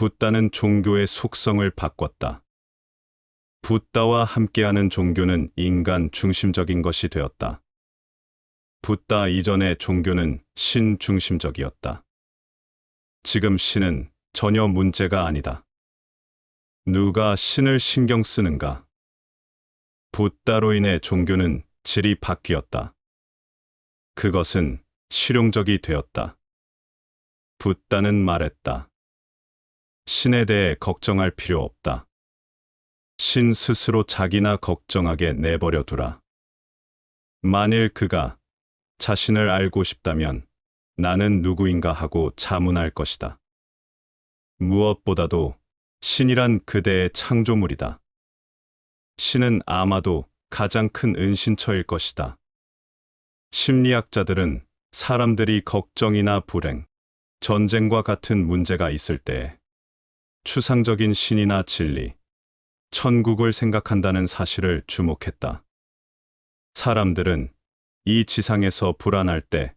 붓다는 종교의 속성을 바꿨다. 붓다와 함께하는 종교는 인간 중심적인 것이 되었다. 붓다 이전의 종교는 신 중심적이었다. 지금 신은 전혀 문제가 아니다. 누가 신을 신경 쓰는가? 붓다로 인해 종교는 질이 바뀌었다. 그것은 실용적이 되었다. 붓다는 말했다. 신에 대해 걱정할 필요 없다. 신 스스로 자기나 걱정하게 내버려 두라. 만일 그가 자신을 알고 싶다면 나는 누구인가 하고 자문할 것이다. 무엇보다도 신이란 그대의 창조물이다. 신은 아마도 가장 큰 은신처일 것이다. 심리학자들은 사람들이 걱정이나 불행, 전쟁과 같은 문제가 있을 때 추상적인 신이나 진리, 천국을 생각한다는 사실을 주목했다. 사람들은 이 지상에서 불안할 때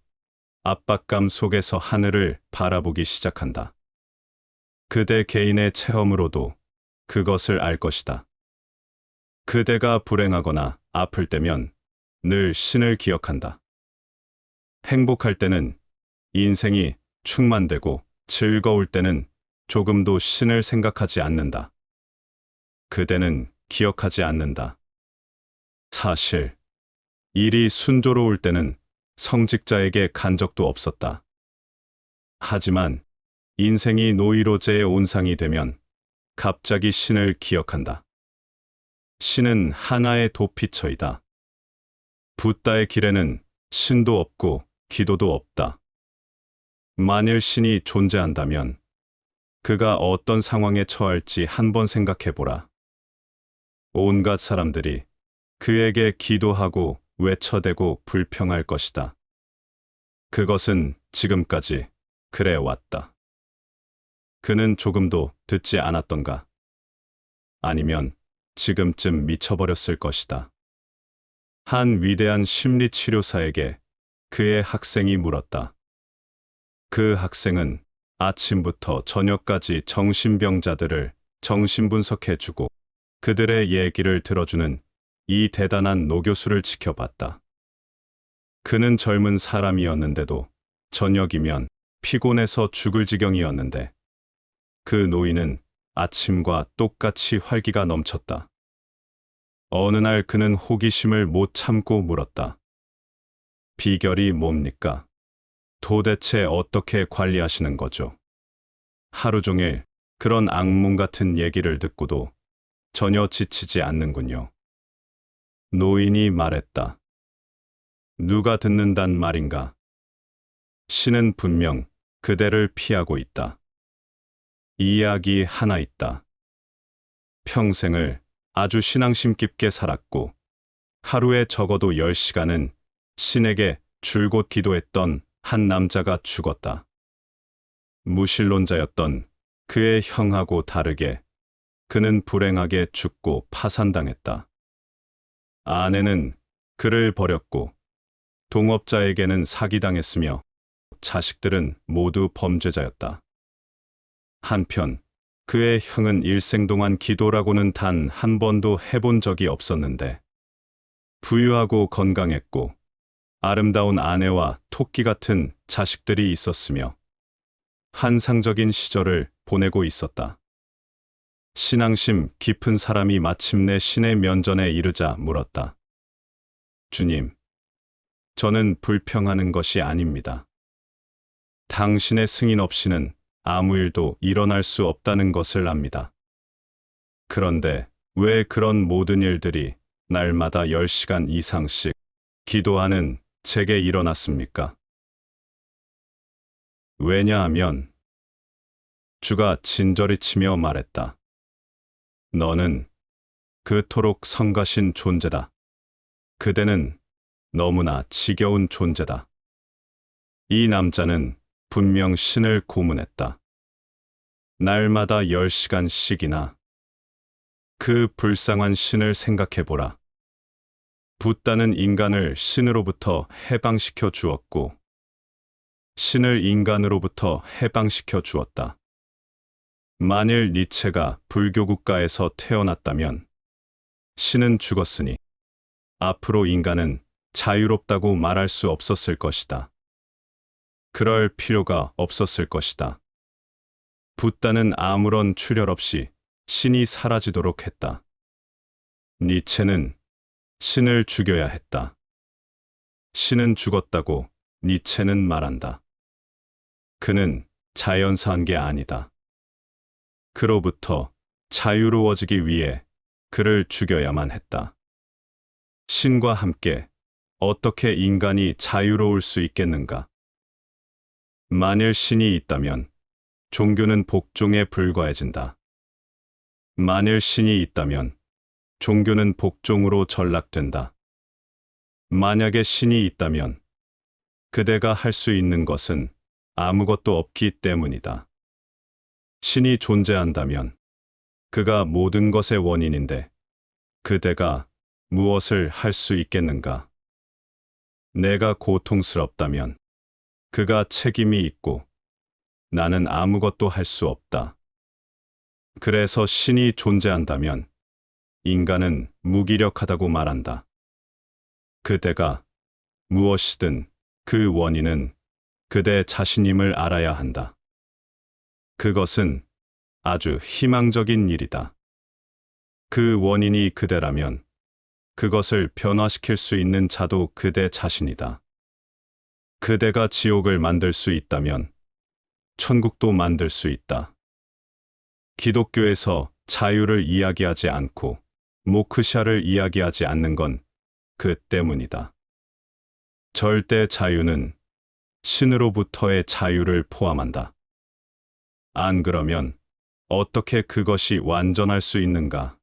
압박감 속에서 하늘을 바라보기 시작한다. 그대 개인의 체험으로도 그것을 알 것이다. 그대가 불행하거나 아플 때면 늘 신을 기억한다. 행복할 때는 인생이 충만되고 즐거울 때는 조금도 신을 생각하지 않는다. 그대는 기억하지 않는다. 사실, 일이 순조로울 때는 성직자에게 간 적도 없었다. 하지만 인생이 노이로제의 온상이 되면 갑자기 신을 기억한다. 신은 하나의 도피처이다. 붓다의 길에는 신도 없고 기도도 없다. 만일 신이 존재한다면 그가 어떤 상황에 처할지 한번 생각해 보라. 온갖 사람들이 그에게 기도하고 외쳐대고 불평할 것이다. 그것은 지금까지 그래 왔다. 그는 조금도 듣지 않았던가? 아니면 지금쯤 미쳐버렸을 것이다. 한 위대한 심리치료사에게 그의 학생이 물었다. 그 학생은 아침부터 저녁까지 정신병자들을 정신분석해주고 그들의 얘기를 들어주는 이 대단한 노교수를 지켜봤다. 그는 젊은 사람이었는데도 저녁이면 피곤해서 죽을 지경이었는데 그 노인은 아침과 똑같이 활기가 넘쳤다. 어느 날 그는 호기심을 못 참고 물었다. 비결이 뭡니까? 도대체 어떻게 관리하시는 거죠? 하루 종일 그런 악몽 같은 얘기를 듣고도 전혀 지치지 않는군요. 노인이 말했다. 누가 듣는단 말인가? 신은 분명 그대를 피하고 있다. 이야기 하나 있다. 평생을 아주 신앙심 깊게 살았고 하루에 적어도 10시간은 신에게 줄곧 기도했던 한 남자가 죽었다. 무신론자였던 그의 형하고 다르게 그는 불행하게 죽고 파산당했다. 아내는 그를 버렸고 동업자에게는 사기당했으며 자식들은 모두 범죄자였다. 한편 그의 형은 일생 동안 기도라고는 단 한 번도 해본 적이 없었는데 부유하고 건강했고 아름다운 아내와 토끼 같은 자식들이 있었으며 환상적인 시절을 보내고 있었다. 신앙심 깊은 사람이 마침내 신의 면전에 이르자 물었다. 주님, 저는 불평하는 것이 아닙니다. 당신의 승인 없이는 아무 일도 일어날 수 없다는 것을 압니다. 그런데 왜 그런 모든 일들이 날마다 10시간 이상씩 기도하는 제게 일어났습니까? 왜냐하면 주가 진저리 치며 말했다. 너는 그토록 성가신 존재다. 그대는 너무나 지겨운 존재다. 이 남자는 분명 신을 고문했다. 날마다 10시간씩이나 그 불쌍한 신을 생각해보라. 붓다는 인간을 신으로부터 해방시켜 주었고, 신을 인간으로부터 해방시켜 주었다. 만일 니체가 불교 국가에서 태어났다면 신은 죽었으니 앞으로 인간은 자유롭다고 말할 수 없었을 것이다. 그럴 필요가 없었을 것이다. 붓다는 아무런 출혈 없이 신이 사라지도록 했다. 니체는 신을 죽여야 했다. 신은 죽었다고 니체는 말한다. 그는 자연사한 게 아니다. 그로부터 자유로워지기 위해 그를 죽여야만 했다. 신과 함께 어떻게 인간이 자유로울 수 있겠는가? 만일 신이 있다면 종교는 복종에 불과해진다. 만일 신이 있다면 종교는 복종으로 전락된다. 만약에 신이 있다면 그대가 할 수 있는 것은 아무것도 없기 때문이다. 신이 존재한다면 그가 모든 것의 원인인데 그대가 무엇을 할 수 있겠는가? 내가 고통스럽다면 그가 책임이 있고 나는 아무것도 할 수 없다. 그래서 신이 존재한다면 인간은 무기력하다고 말한다. 그대가 무엇이든 그 원인은 그대 자신임을 알아야 한다. 그것은 아주 희망적인 일이다. 그 원인이 그대라면 그것을 변화시킬 수 있는 자도 그대 자신이다. 그대가 지옥을 만들 수 있다면 천국도 만들 수 있다. 기독교에서 자유를 이야기하지 않고 모크샤를 이야기하지 않는 건 그 때문이다. 절대 자유는 신으로부터의 자유를 포함한다. 안 그러면 어떻게 그것이 완전할 수 있는가?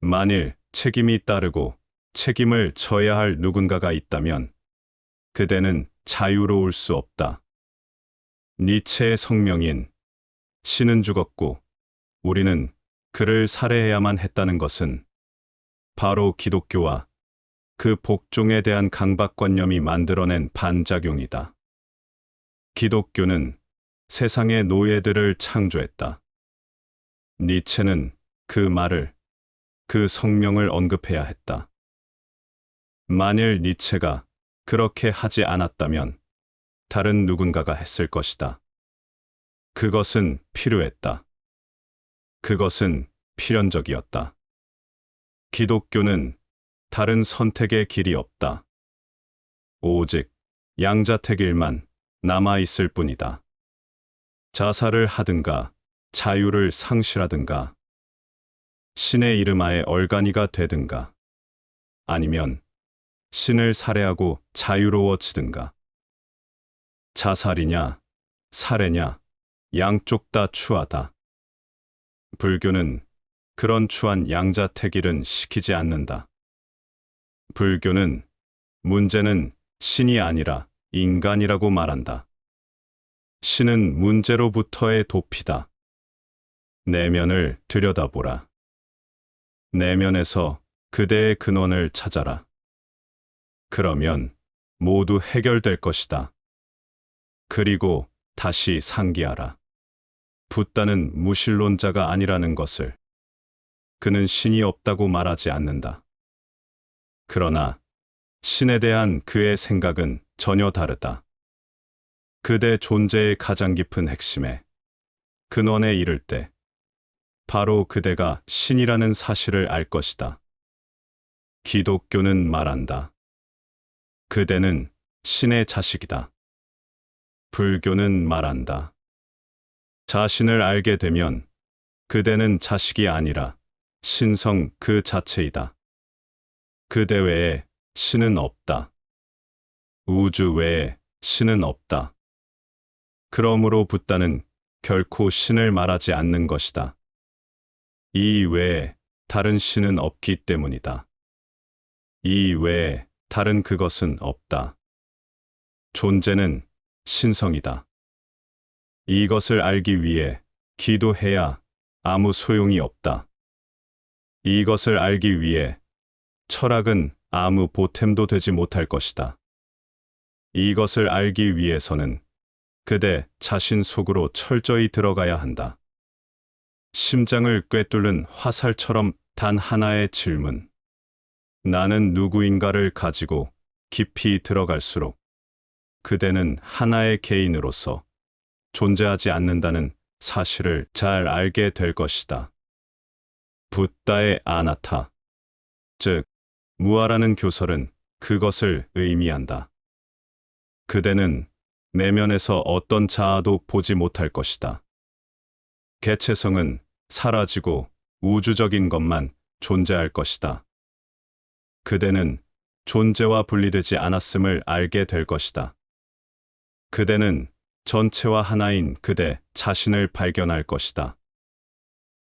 만일 책임이 따르고 책임을 져야 할 누군가가 있다면 그대는 자유로울 수 없다. 니체의 성명인 신은 죽었고 우리는 그를 살해해야만 했다는 것은 바로 기독교와 그 복종에 대한 강박관념이 만들어낸 반작용이다. 기독교는 세상의 노예들을 창조했다. 니체는 그 말을, 그 성명을 언급해야 했다. 만일 니체가 그렇게 하지 않았다면 다른 누군가가 했을 것이다. 그것은 필요했다. 그것은 필연적이었다. 기독교는 다른 선택의 길이 없다. 오직 양자택일만 남아 있을 뿐이다. 자살을 하든가 자유를 상실하든가 신의 이름하에 얼간이가 되든가 아니면 신을 살해하고 자유로워지든가 자살이냐 살해냐 양쪽 다 추하다. 불교는 그런 추한 양자택일은 시키지 않는다. 불교는 문제는 신이 아니라 인간이라고 말한다. 신은 문제로부터의 도피다. 내면을 들여다보라. 내면에서 그대의 근원을 찾아라. 그러면 모두 해결될 것이다. 그리고 다시 상기하라. 붓다는 무신론자가 아니라는 것을. 그는 신이 없다고 말하지 않는다. 그러나 신에 대한 그의 생각은 전혀 다르다. 그대 존재의 가장 깊은 핵심에 근원에 이를 때 바로 그대가 신이라는 사실을 알 것이다. 기독교는 말한다. 그대는 신의 자식이다. 불교는 말한다. 자신을 알게 되면 그대는 자식이 아니라 신성 그 자체이다. 그대 외에 신은 없다. 우주 외에 신은 없다. 그러므로 붓다는 결코 신을 말하지 않는 것이다. 이 외에 다른 신은 없기 때문이다. 이 외에 다른 그것은 없다. 존재는 신성이다. 이것을 알기 위해 기도해야 아무 소용이 없다. 이것을 알기 위해 철학은 아무 보탬도 되지 못할 것이다. 이것을 알기 위해서는 그대 자신 속으로 철저히 들어가야 한다. 심장을 꿰뚫는 화살처럼 단 하나의 질문. 나는 누구인가를 가지고 깊이 들어갈수록 그대는 하나의 개인으로서 존재하지 않는다는 사실을 잘 알게 될 것이다. 붓다의 아나타. 즉, 무아라는 교설은 그것을 의미한다. 그대는 내면에서 어떤 자아도 보지 못할 것이다. 개체성은 사라지고 우주적인 것만 존재할 것이다. 그대는 존재와 분리되지 않았음을 알게 될 것이다. 그대는 전체와 하나인 그대 자신을 발견할 것이다.